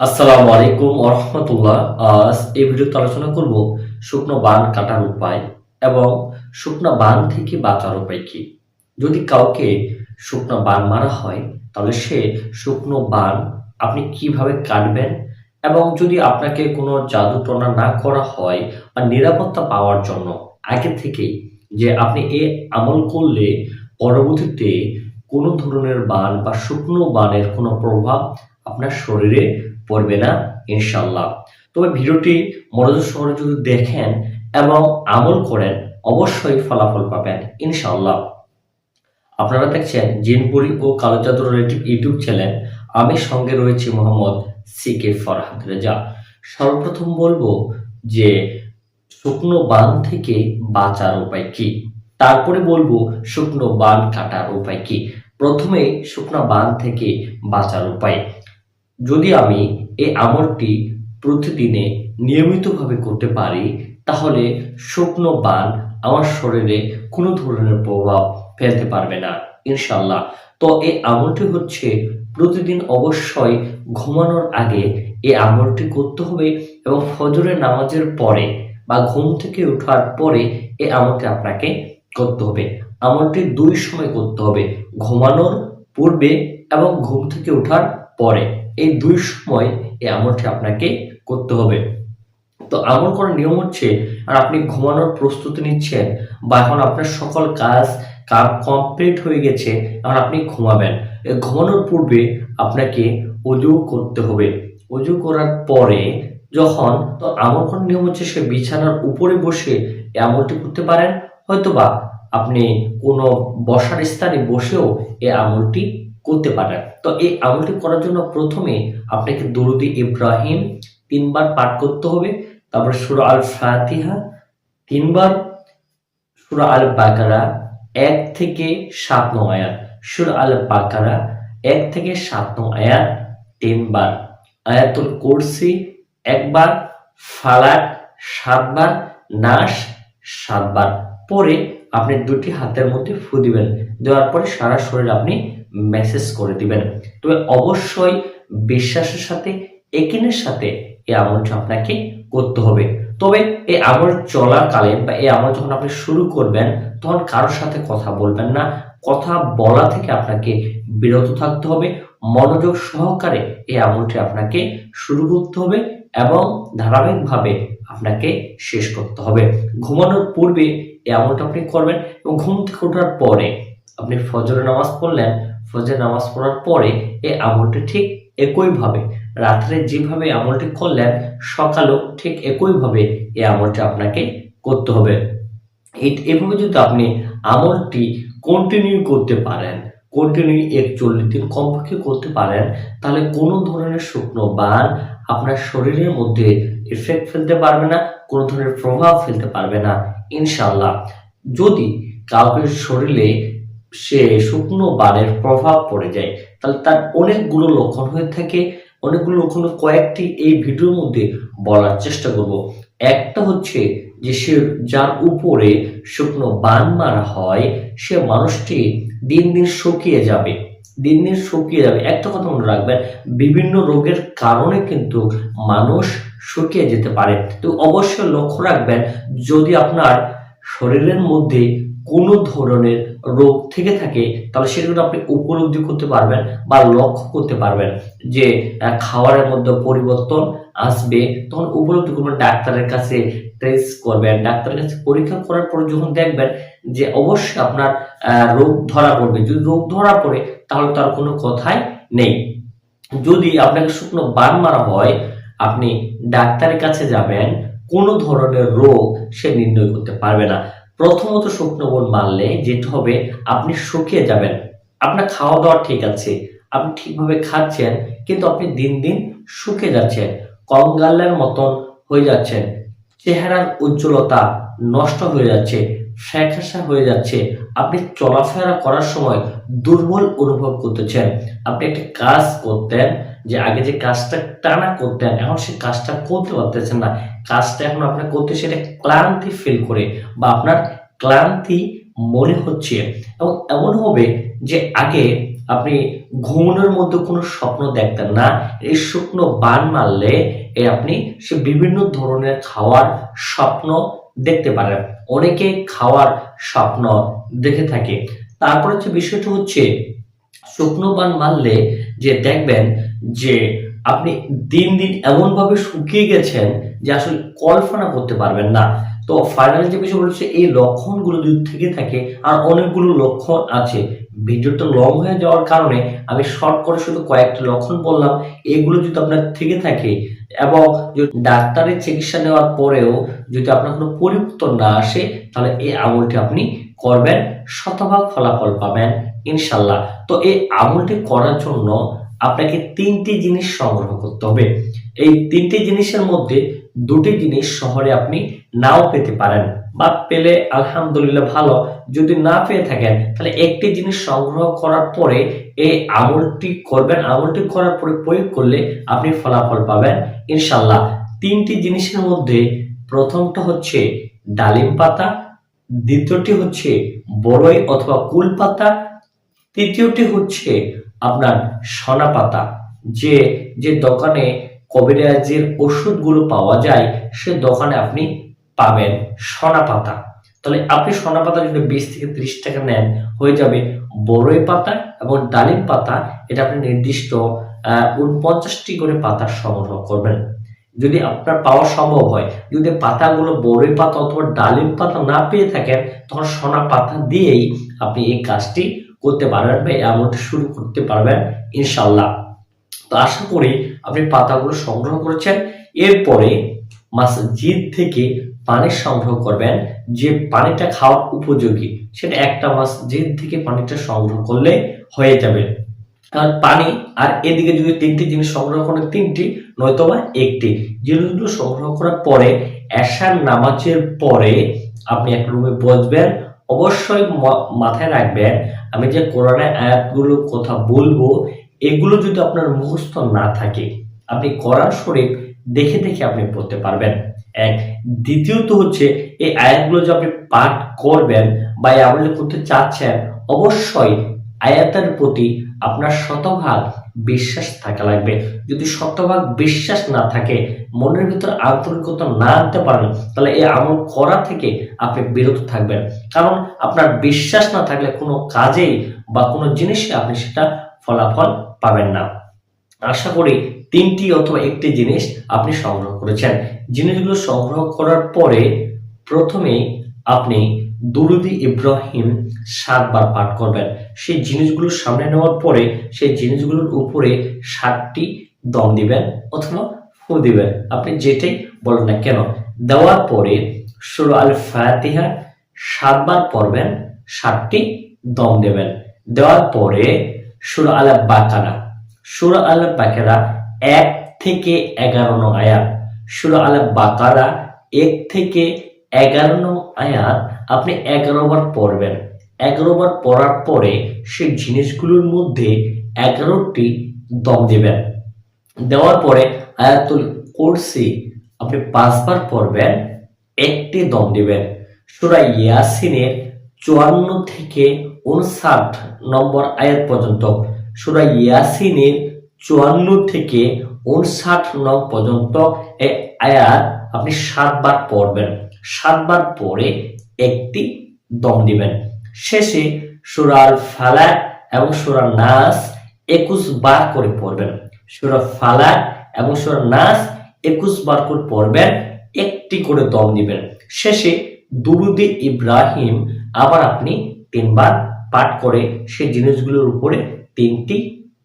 আসসালামু আলাইকুম রহমতুল্লাহ। আজ এই ভিডিওতে আলোচনা করব শুকনো বান কাটার উপায় এবং শুকনো বান থেকে বাঁচার উপায় কি। যদি কাউকে শুকনো বান মারা হয়, তাহলে সে শুকনো বান আপনি কীভাবে কাটবেন এবং যদি আপনাকে কোনো জাদু টনা না করা হয় বা নিরাপত্তা পাওয়ার জন্য, আগে থেকেই যে আপনি এ আমল করলে পরবর্তীতে কোনো ধরনের বান বা শুকনো বানের কোনো প্রভাব আপনার শরীরে পড়বে না ইনশাল্লাহ তবে ভিডিওটি মনোযোগ সহকারে যদি দেখেন এবং আমল করেন, অবশ্যই ফলাফল পাবেন ইনশাল্লাহ আপনারা দেখছেন জিনপুরি ও কালো জাদুর রিলেটিভ ইউটিউব চ্যানেল। আমি সঙ্গে রয়েছি মোহাম্মদ সি কে ফরহাদ রেজা। সর্বপ্রথম বলব যে, শুকনো বান থেকে বাঁচার উপায় কি? তারপরে বলব, শুকনো বান কাটার উপায় কি? প্রথমে শুকনো বান থেকে বাঁচার উপায়। যদি আমি এই আমলটি প্রতিদিনে নিয়মিতভাবে করতে পারি, তাহলে শুকনো বান আমার শরীরে কোনো ধরনের প্রভাব ফেলতে পারবে না ইনশাল্লাহ তো এই আমলটি হচ্ছে প্রতিদিন অবশ্যই ঘুমানোর আগে এই আমলটি করতে হবে এবং ফজরের নামাজের পরে বা ঘুম থেকে ওঠার পরে এই আমলটি আপনাকে করতে হবে। আমলটি দুই সময় করতে হবে, ঘুমানোর পূর্বে এবং ঘুম থেকে ওঠার পরে। এই দুই সময় এই আমলটি আপনাকে করতে হবে। তো আমল করার নিয়ম হচ্ছে, আর আপনি ঘুমানোর প্রস্তুতি নিচ্ছেন বা এখন আপনার সকল কাজ কমপ্লিট হয়ে গেছে, এখন আপনি ঘুমাবেন। ঘুমানোর পূর্বে আপনাকে অজু করতে হবে। অজু করার পরে যখন, তো আমল করার নিয়ম হচ্ছে সে বিছানার উপরে বসে এই আমলটি করতে পারেন, হয়তোবা আপনি কোনো বসার স্থানে বসেও এই আমলটি করতে পারেন। তো এই আমলটি করার জন্য প্রথমে আপনাকে দরুদি ইব্রাহিম তিনবার পাঠ করতে হবে। তারপর সুরা আল ফাতিহা তিনবার, সুরা আল বাকারা এক থেকে সাত নং আয়াত, সুরা আল বাকারা এক থেকে সাত নং আয়াত তিনবার, আয়াতুল কুরসি একবার, ফালাক সাতবার নাস সাতবার। পরে আপনি দুটি হাতের মধ্যে ফু দিবেন, দেওয়ার পরে সারা শরীর আপনি মেসেজ করে দিবেন। তবে অবশ্যই বিশ্বাসের সাথে, একিনের সাথে এই আমলটা আপনাকে করতে হবে। তবে এই আমল চলাকালীন বা এই আমল যখন আপনি শুরু করবেন, তখন কারোর সাথে কথা বলবেন না। কথা বলা থেকে আপনাকে বিরত থাকতে হবে। মনোযোগ সহকারে এই আমলটি আপনাকে শুরু করতে হবে এবং ধারাবাহিকভাবে আপনাকে শেষ করতে হবে। ঘুমানোর পূর্বে এই আমলটা আপনি করবেন এবং ঘুম থেকে ওঠার পরে আপনি ফজরের নামাজ পড়লেন ফজরের নামাজ পড়ার পরে এই আমলটি ঠিক একইভাবে, রাত্রে যেভাবে আমলটি করলেন, সকালেও ঠিক একইভাবে এই আমলটি আপনাকে করতে হবে। এভাবে যদি আপনি আমলটি কন্টিনিউ করতে পারেন কন্টিনিউ একচল্লিশ দিন কমপক্ষে করতে পারেন, তাহলে কোনো ধরনের শুকনো বান আপনার শরীরের মধ্যে এফেক্ট ফেলতে পারবে না, কোনো ধরনের প্রভাব ফেলতে পারবে না ইনশাল্লাহ যদি কাউকে শরীরে সে শুকনো বানের প্রভাব পড়ে যায়। তাহলে তার অনেকগুলো লক্ষণ হয়ে থাকে। অনেকগুলো লক্ষণ কয়েকটি এই ভিডিওর মধ্যে বলার চেষ্টা করব। একটা হচ্ছে যে সে যার উপরে শুকনো বান মারা হয়, সে মানুষটি দিন দিন শুকিয়ে যাবে। দিন দিন শুকিয়ে যাবে। একটা কথা মনে রাখবেন, বিভিন্ন রোগের কারণে কিন্তু মানুষ শুকিয়ে যেতে পারে। তো অবশ্যই লক্ষ্য রাখবেন, যদি আপনার শরীরের মধ্যে কোনো ধরনের রোগ থেকে থাকে, তাহলে সেগুলো আপনি উপলব্ধি করতে পারবেন বা লক্ষ্য করতে পারবেন যে খাবারের মধ্যে পরিবর্তন আসবে, তখন উপলব্ধি করবেন, ডাক্তারের কাছে টেস্ট করবেন, ডাক্তারের কাছে পরীক্ষা করার পর যখন দেখবেন যে, অবশ্যই আপনার রোগ ধরা পড়বে। যদি রোগ ধরা পড়ে, তাহলে তার কোনো কথাই নেই। যদি আপনাকে শুকনো বান মারা হয়, আপনি ডাক্তারের কাছে যাবেন, কোনো ধরনের রোগ সে নির্ণয় করতে পারবে না। প্রথমত শুকনো বন মারলে যেটা হবে, আপনি শুকিয়ে যাবেন। আপনার খাওয়া দাওয়া ঠিক আছে, আপনি ঠিকভাবে খাচ্ছেন, কিন্তু আপনি দিন দিন শুকিয়ে যাচ্ছেন কঙ্গালের মতন হয়ে যাচ্ছেন। চেহারার উজ্জ্বলতা নষ্ট হয়ে যাচ্ছে, ফ্যাকাশা হয়ে যাচ্ছে। আপনি চলাফেরা করার সময় দুর্বল অনুভব করতেছেন। আপনি একটা কাজ করতেন যে আগে যে কাজটা টানা করতেন এখন সে কাজটা করতে পারতেছেন না। কাজটা এখন আপনার করতে সেটা ক্লান্তি ফিল করে বা আপনার ক্লান্তি মনে হচ্ছে। এবং এমন হবে যে আগে আপনি ঘুমনের মধ্যে কোনো স্বপ্ন দেখতেন না। এই শুকনো বান মারলে এ আপনি সে বিভিন্ন ধরনের খাওয়ার স্বপ্ন দেখতে পারেন। অনেকে খাওয়ার স্বপ্ন দেখে থাকে। তারপর হচ্ছে বিষয়টা হচ্ছে শুকনো বান মারলে যে দেখবেন যে আপনি দিন দিন এমনভাবে শুকিয়ে গেছেন যে আসলে কল্পনা করতে পারবেন না। তো ফাইনাল যে বিষয় বলছে এই লক্ষণগুলো যদি থেকে থাকে, আর অনেকগুলো লক্ষণ আছে। ভিডিওটা লং হয়ে যাওয়ার কারণে আমি শর্ট করে শুধু কয়েকটা লক্ষণ বললাম। এগুলো যদি আপনার থেকে থাকে, এবং ডাক্তারের চিকিৎসা নেওয়ার পরেও যদি আপনার কোনো পরিবর্তন না আসে, তাহলে এই আমলটি আপনি করবেন, শতভাগ ফলাফল পাবেন, ইনশাল্লাহ। তো এই আমলটি করার জন্য আপনাকে তিনটি জিনিস সংগ্রহ করতে হবে। এই তিনটি জিনিসের মধ্যে দুটি জিনিস শহরে আপনি নাও পেতে পারেন বা পেলে আলহামদুলিল্লাহ ভালো। যদি না পেয়ে থাকেন, তাহলে একটি জিনিস সংগ্রহ করার পরে এই আমলটি করবেন। আমলটি করার পরে প্রয়োগ করলে আপনি ফলাফল পাবেন। ইনশাল্লাহ তিনটি জিনিসের মধ্যে প্রথমটা হচ্ছে ডালিম পাতা, দ্বিতীয়টি হচ্ছে বড়ই অথবা কুল পাতা, তৃতীয়টি হচ্ছে আপনার সোনা পাতা যে যে দোকানে কবিরাজের ওষুধগুলো পাওয়া যায়, সে দোকানে আপনি পাবেন সোনা পাতা তাহলে আপনি সোনা পাতা যদি বিশ থেকে ত্রিশ টাকা নেন, হয়ে যাবে বড়ই পাতা এবং ডালিম পাতা। এটা আপনি নির্দিষ্ট উনপঞ্চাশটি করে পাতা সংগ্রহ করবেন। যদি আপনার পাওয়া সম্ভব হয়, যদি পাতাগুলো বড়ই পাতা অথবা ডালিম পাতা না পেয়ে থাকেন, তখন সোনা পাতা দিয়েই আপনি এই কাজটি করতে পারবেন বা এই শুরু করতে পারবেন ইনশাল্লাহ তো আশা করি আপনি পাতাগুলো সংগ্রহ করেছেন। এরপরে মসজিদ থেকে পানি সংগ্রহ করবেন। যে পানিটা খাওয়ার উপযোগী, সেটা একটা মসজিদ থেকে পানিটা সংগ্রহ করলে হয়ে যাবে। কারণ পানি আর এদিকে যদি তিনটি জিনিস সংগ্রহ করেন, তিনটি, নয়তোবা একটি। জিনিসগুলো সংগ্রহ করার পরে এশার নামাজের পরে আপনি একটা রুমে বসবেন। অবশ্যই মাথায় রাখবেন আমি যে কোরআনের আয়াতগুলো কথা বলব, এগুলো যদি আপনার মুখস্থ না থাকে, আপনি কোরআন শরীফ দেখে দেখে আপনি পড়তে পারবেন। এক, দ্বিতীয়ত হচ্ছে, এই আয়াতগুলো যে আপনি পাঠ করবেন বা এই আমলে করতে চাচ্ছেন, অবশ্যই আয়াতের প্রতি আপনার শতভাগ বিশ্বাস থাকা লাগবে। যদি শতভাগ বিশ্বাস না থাকে, মনের ভিতর আন্তরিকতা না আনতে পারেন, তাহলে এই আমল করা থেকে আপনি বিরত থাকবেন। কারণ আপনার বিশ্বাস না থাকলে কোনো কাজেই বা কোনো জিনিসে আপনি সেটা ফলাফল পাবেন না। আশা করি তিনটি অথবা একটি জিনিস আপনি সংগ্রহ করেছেন। জিনিসগুলো সংগ্রহ করার পরে প্রথমে আপনি দুরুদি ইব্রাহিম সাতবার পাঠ করবেন। সেই জিনিসগুলো সামনে নেওয়ার পরে সেই জিনিসগুলোর উপরে সাতটি দম দিবেন অথবা ফু দিবেন। আপনি যেটাই বলেন না কেন, দেওয়ার পরে সুর আল ফাতিহা সাতবার পড়বেন, সাতটি দম দেবেন। দেওয়ার পরে সুর আল বাকারা সুর আল বাকারা এক থেকে এগারো নং আয়াত, সুর আল বাকারা এক থেকে এগারো নং আয়াত আপনি এগারো বার পড়বেন। এগারো বার পড়ার পরে সেই জিনিসগুলোর মধ্যে এগারোটি দম দেবেন। দেওয়ার পরে আয়াতুল কুরসি আপনি পাঁচবার পড়বেন, একটি দম দেবেন। সুরা ইয়াসিনের চুয়ান্ন থেকে উনষাট নম্বর আয়াত পর্যন্ত, সুরা ইয়াসিনের চুয়ান্ন থেকে উনষাট নং পর্যন্ত এই আয়াত আপনি সাতবার পড়বেন। সাতবার পরে একটি দম দিবেন। শেষে সুরাল ফালাক এবং সুরা নাস একুশ বার করে পড়বেন। সুরা ফালাক এবং সুরা নাস একুশ বার করে পড়বেন, একটি করে দম দিবেন। শেষে দুরুদে ইব্রাহিম আবার আপনি তিনবার পাঠ করে সেই জিনিসগুলোর উপরে তিনটি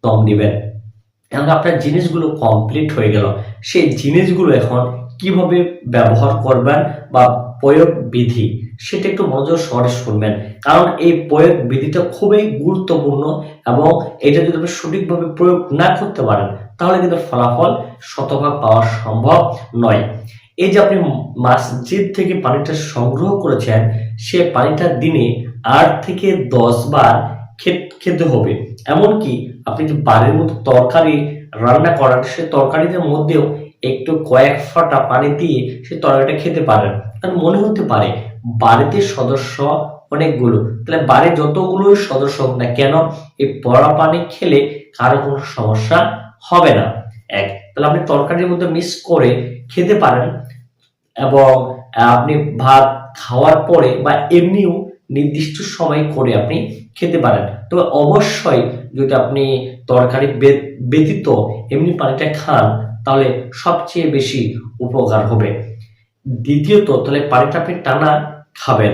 দম দিবেন। এখন আপনার জিনিসগুলো কমপ্লিট হয়ে গেল। সেই জিনিসগুলো এখন কীভাবে ব্যবহার করবেন বা প্রয়োগ বিধি সেটা একটু মনোযোগ সহরে শুনবেন। কারণ এই প্রয়োগ বিধিটা খুবই গুরুত্বপূর্ণ এবং এটা যদি আপনি সঠিকভাবে প্রয়োগ না করতে পারেন, তাহলে কিন্তু ফলাফল শতভাগ পাওয়া সম্ভব নয়। এই যে আপনি মসজিদ থেকে পানিটা সংগ্রহ করেছেন, সে পানিটা দিনে আট থেকে দশ বার খেতে হবে। এমনকি আপনি যে বাড়ির মতো তরকারি রান্না করান সে তরকারিদের মধ্যেও একটু কয়েক ফোঁটা পানি দিয়ে সে তরকারিটা খেতে পারেন। মনে হতে পারে বাড়িতে সদস্য অনেকগুলো। তাহলে বাড়ির যতগুলো সদস্য হোক না কেন, এই পড়া পানি খেলে কারও কোনো সমস্যা হবে না। এক, তাহলে আপনি তরকারির মধ্যে মিক্স করে খেতে পারেন এবং আপনি ভাত খাওয়ার পরে বা এমনিও নির্দিষ্ট সময় করে আপনি খেতে পারেন। তবে অবশ্যই যদি আপনি তরকারি ব্যতীত এমনি পানিটা খান, তাহলে সবচেয়ে বেশি উপকার হবে। দ্বিতীয়ত, তাহলে পানিটা আপনি টানা খাবেন।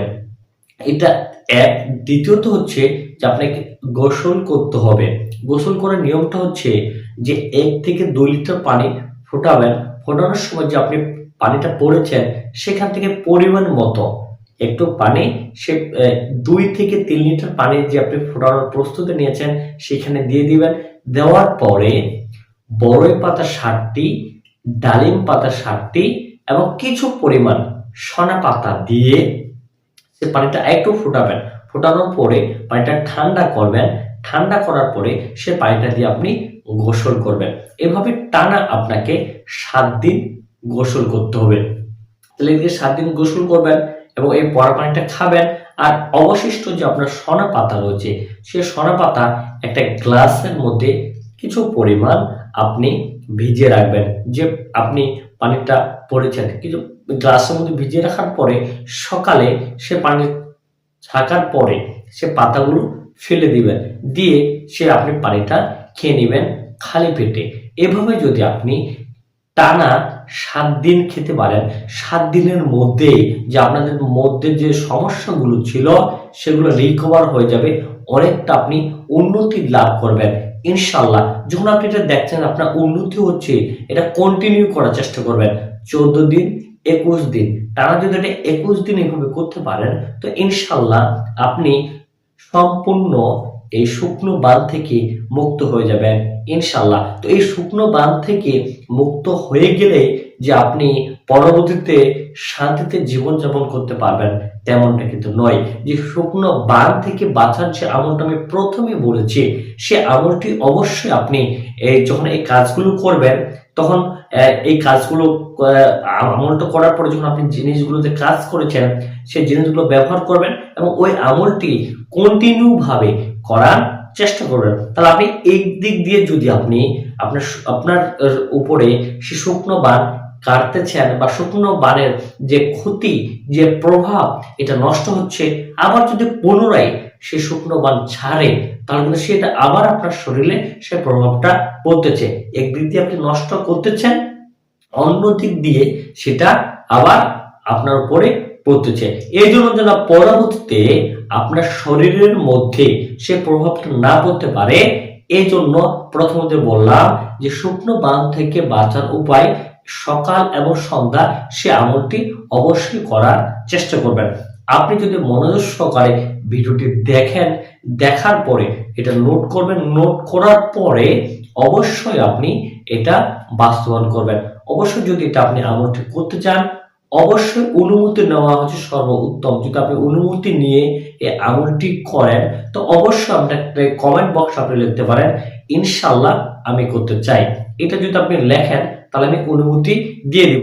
এটা এক। দ্বিতীয়ত হচ্ছে যে আপনাকে গোসল করতে হবে। গোসল করার নিয়মটা হচ্ছে যে এক থেকে দুই লিটার পানি ফোটাবেন। ফোটানোর সময় যে আপনি পানিটা পড়েছেন, সেখান থেকে পরিমাণ মতো একটু পানি, সে দুই থেকে তিন লিটার পানি যে আপনি ফোটানোর প্রস্তুতি নিয়েছেন, সেখানে দিয়ে দিবেন। দেওয়ার পরে বড়ই পাতা ষাটটি ডালিম পাতা ষাটটি এবং কিছু পরিমাণ সনা পাতা দিয়ে সে পানিটা একটু ফুটাবেন, ফোটানোর পরে পানিটা ঠান্ডা করবেন, ঠান্ডা করার পরে সে পানিটা দিয়ে আপনি গোসল করবেন। এভাবে টানা আপনাকে সাত দিন গোসল করতে হবে। তাহলে এদিকে সাত দিন গোসল করবেন এবং এই পরা পানিটা খাবেন, আর অবশিষ্ট যে আপনার সোনা পাতা রয়েছে, সে সোনা পাতা একটা গ্লাসের মধ্যে কিছু পরিমাণ আপনি ভিজিয়ে রাখবেন। যে আপনি পানিটা পড়েছেন, কিছু গ্লাসের মধ্যে ভিজিয়ে রাখার পরে সকালে সে পানি থাকার পরে সে পাতাগুলো ফেলে দিবেন। দিয়ে সে আপনি পানিটা খেয়ে নেবেন খালি পেটে। এভাবে যদি আপনি টানা সাত দিন খেতে পারেন, সাত দিনের মধ্যে যে আপনাদের মধ্যে যে সমস্যাগুলো ছিল, সেগুলো রিকভার হয়ে যাবে, অনেকটা আপনি উন্নতি লাভ করবেন। ইনশাল্লাহ যখন আপনি এটা দেখছেন, আপনার উন্নতি হচ্ছে, এটা কন্টিনিউ করার চেষ্টা করবেন। চোদ্দ দিন একুশ দিন। তারা যদি এটা একুশ দিন এভাবে করতে পারেন, তো ইনশাল্লাহ আপনি সম্পূর্ণ এই শুকনো বান থেকে মুক্ত হয়ে যাবেন ইনশাল্লাহ তো এই শুকনো বান থেকে মুক্ত হয়ে গেলে যে আপনি পরবর্তীতে শান্তিতে জীবনযাপন করতে পারবেন, তেমনটা কিন্তু নয়। যে শুকনো বান থেকে বাঁচার যে আমলটা আমি প্রথমে বলেছি, সে আমলটি অবশ্যই আপনি এই যখন এই কাজগুলো করবেন তখন এই কাজগুলো আমলটা করার পরে যখন আপনি জিনিসগুলোতে কাজ করেছেন সেই জিনিসগুলো ব্যবহার করবেন এবং ওই আমলটি কন্টিনিউ ভাবে করার চেষ্টা করবেন। তাহলে আপনি এই দিক দিয়ে যদি আপনি আপনার আপনার উপরে সে শুকনো বান কাটতেছেন বা শুকনো বানের যে ক্ষতি, যে প্রভাব, এটা নষ্ট হচ্ছে। আবার যদি পুনরায় সে শুকনো বান ছাড়ে, তাহলে সেটা আবার আপনার শরীরে সে প্রভাবটা পড়তেছে। একদিক দিয়ে আপনি নষ্ট করতেছেন, অন্য দিক দিয়ে সেটা আবার আপনার উপরে পড়তেছে। এই জন্য যেন পরবর্তীতে আপনার শরীরের মধ্যে সে প্রভাবটা না পড়তে পারে, এই জন্য প্রথমত বললাম যে শুকনো বান থেকে বাঁচার উপায় সকাল এবং সন্ধ্যা সে আমলটি অবশ্যই করার চেষ্টা করবেন। আপনি যদি মনোযোগ সহকারে ভিডিওটি দেখেন, দেখার পরে এটা নোট করবেন। নোট করার পরে অবশ্যই আপনি এটা বাস্তবায়ন করবেন। অবশ্যই যদি এটা আপনি আমলটি করতে চান, অবশ্যই অনুমতি নেওয়া হচ্ছে সর্বোত্তম। যদি আপনি অনুমতি নিয়ে এই আমলটি করেন, তো অবশ্যই আপনি একটা কমেন্ট বক্স আপনি লিখতে পারেন ইনশাল্লাহ আমি করতে চাই। এটা যদি আপনি লেখেন তাহলে আমি অনুমতি দিয়ে দিব